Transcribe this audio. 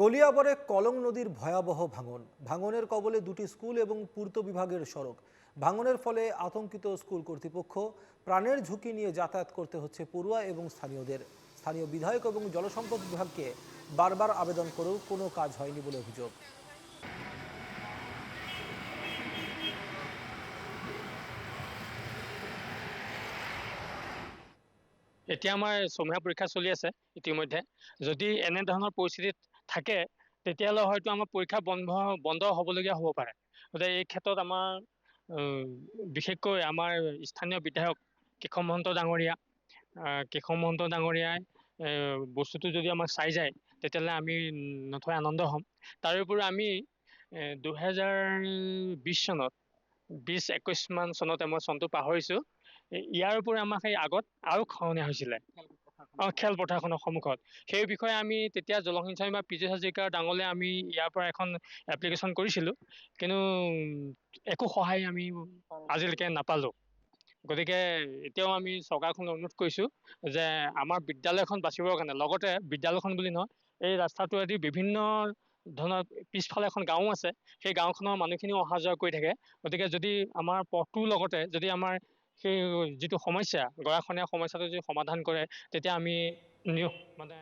কলিয়াবরে কলং নদীর ভয়াবহ ভাঙন। ভাঙনের কবলে দুটি স্কুল এবং পূর্ত বিভাগের সড়ক। ভাঙনের ফলে আতঙ্কিত স্কুল কর্তৃপক্ষ প্রাণের ঝুঁকি নিয়ে যাতায়াত করতে হচ্ছে পড়ুয়া এবং স্থানীয়দের। স্থানীয় বিধায়ক এবং জলসম্পদ বিভাগকে বারবার আবেদন করেও কোনো কাজ হয়নি বলে অভিযোগ। এতিয়া আমাৰ ছমহীয়া পৰীক্ষা চলি আছে ইতিমধ্যে। যদি এনেধৰণৰ পৰিস্থিতিত থাকে তেতিয়াহ'লে হয়তো আমাৰ পৰীক্ষা বন্ধ বন্ধ হ'বলগীয়া হ'ব পাৰে। গতিকে এই ক্ষেত্ৰত আমাৰ বিশেষকৈ আমাৰ স্থানীয় বিধায়ক কেশৱ মহন্ত ডাঙৰীয়া কেশৱ মহন্ত ডাঙৰীয়াই বস্তুটো যদি আমাক চাই যায় তেতিয়াহ'লে আমি নথৈ আনন্দ হ'ম। তাৰোপৰি আমি দুহেজাৰ বিছ চনত বিছ একৈছমান চনতে মই চনটো পাহৰিছোঁ ইয়াৰ উপৰি আমাক সেই আগত আৰু খহনীয়া হৈছিলে। খেলপথাৰখনৰ সন্মুখত। সেই বিষয়ে আমি তেতিয়া জলসিঞ্চন বা পি জে হাজৰিকাৰ ডাঙৰলৈ আমি ইয়াৰ পৰা এখন এপ্লিকেশ্যন কৰিছিলোঁ। কিন্তু একো সহায় আমি আজিলৈকে নাপালোঁ। গতিকে এতিয়াও আমি চৰকাৰখনক অনুৰোধ কৰিছোঁ যে আমাৰ বিদ্যালয়খন বাচিবৰ কাৰণে লগতে বিদ্যালয়খন বুলি নহয় এই ৰাস্তাটোৱেদি বিভিন্ন ধৰণৰ পিছফালে এখন গাঁও আছে। সেই গাঁওখনৰ মানুহখিনিও অহা যোৱা কৰি থাকে। গতিকে যদি আমাৰ পথটোৰ লগতে যদি আমাৰ সেই যিটো সমস্যা গৰাখহনীয়া সমস্যাটো যদি সমাধান কৰে তেতিয়া আমি মানে